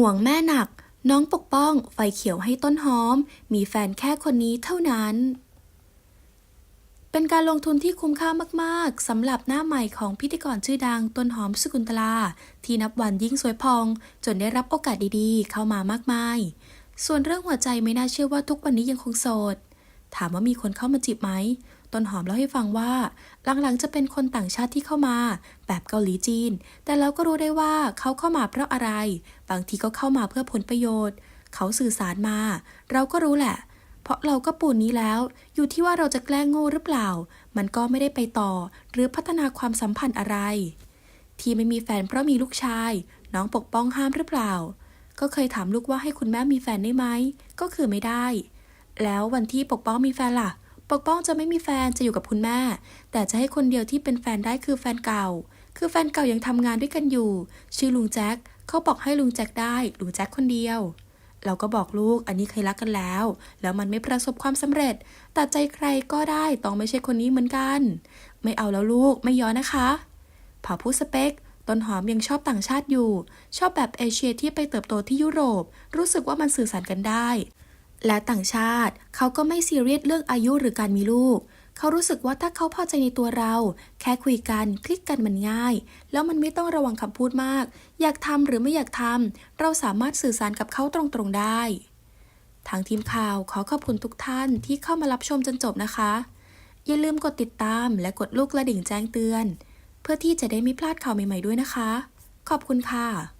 ห่วงแม่หนัก น้องปกป้อง ไฟเขียวให้ต้นหอม มีแฟนแค่คนนี้เท่านั้น เป็นการลงทุนที่คุ้มค่ามากๆสำหรับหน้าใหม่ของพิธีกรชื่อดังต้นหอมสกุลตลา ที่นับวันยิ่งสวยพอง จนได้รับโอกาสดีๆ เข้ามามากมาย ส่วนเรื่องหัวใจไม่น่าเชื่อว่าทุกวันนี้ยังคงโสด ถามว่ามีคนเข้ามาจีบไหม ต้นหอมเล่าให้ฟังว่า หลังๆจะเป็นคนต่างชาติที่เข้ามา แบบเกาหลีจีน แต่เราก็รู้ได้ว่าเขาเข้ามาเพราะอะไร บางทีก็เข้ามาเพื่อผลประโยชน์ เขาสื่อสารมา เราก็รู้แหละ เพราะเราก็ปูนนี้แล้ว อยู่ที่ว่าเราจะแกล้งโง่หรือเปล่า มันก็ไม่ได้ไปต่อ หรือพัฒนาความสัมพันธ์อะไร ที่ไม่มีแฟนเพราะมีลูกชาย น้องปกป้องห้ามหรือเปล่า ก็เคยถามลูกว่าให้คุณแม่มีแฟนได้ไหมก็คือไม่ได้ แล้ววันที่ปกป้องมีแฟนล่ะ ปกป้องจะไม่มีแฟนจะอยู่กับคุณแม่ แต่จะให้คนเดียวที่เป็นแฟนได้คือแฟนเก่า คือแฟนเก่ายังทำงานด้วยกันอยู่ ชื่อลุงแจ็คเขาบอกให้ลุงแจ็คได้ลุงแจ็คคนเดียว เราก็บอกลูกอันนี้เคยรักกันแล้ว แล้วมันไม่ประสบความสำเร็จแต่ใจใครก็ได้ต้องไม่ใช่คนนี้เหมือนกัน ไม่เอาแล้วลูกไม่ย้อนนะคะพอพูดสเปคต้นหอมยังชอบต่างชาติอยู่ ชอบแบบเอเชียที่ไปเติบโตที่ยุโรป รู้สึกว่ามันสื่อสารกันได้ และต่างชาติเขาก็ไม่ซีเรียสเรื่องอายุหรือการมีลูก เขารู้สึกว่าถ้าเขาพอใจในตัวเรา แค่คุยกันคลิกกันมันง่าย แล้วมันไม่ต้องระวังคำพูดมาก อยากทำหรือไม่อยากทำเราสามารถสื่อสารกับเขาตรงๆได้ ทางทีมข่าวขอขอบคุณทุกท่านที่เข้ามารับชมจนจบนะคะ อย่าลืมกดติดตามและกดลูกกระดิ่งแจ้งเตือน เพื่อที่จะได้ไม่พลาดข่าวใหม่ๆด้วยนะคะ ขอบคุณค่ะ